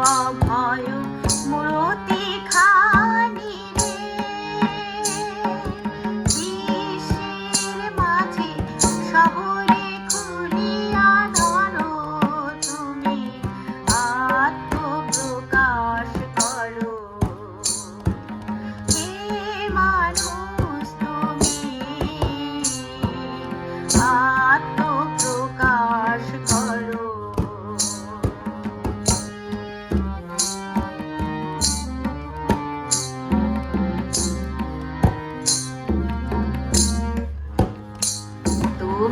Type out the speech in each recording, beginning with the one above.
I'll love, you.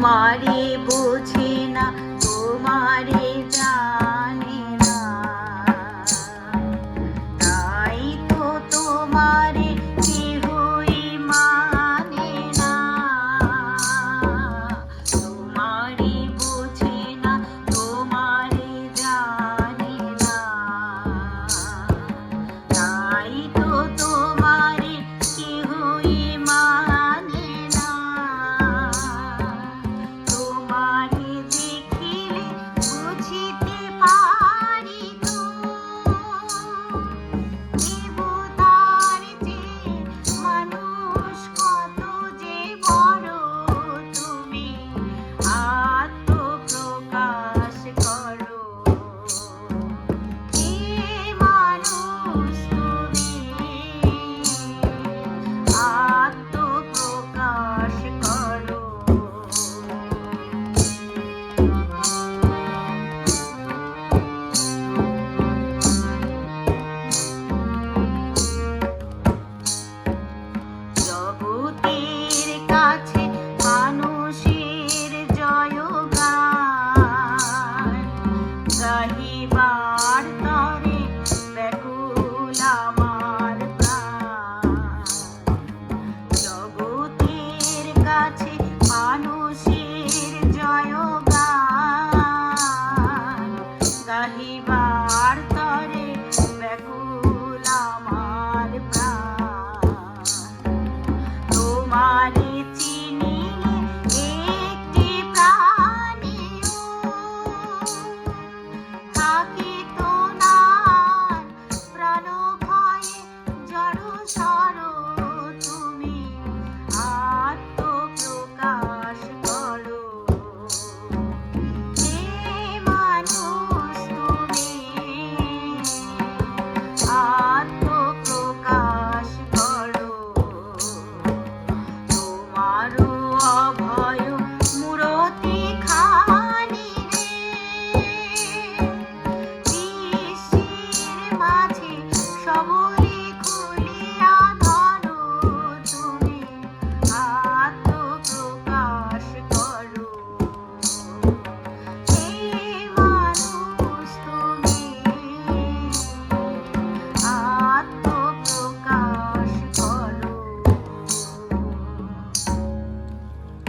mari আমার কাছে মানুষের জয় গান গাহিবা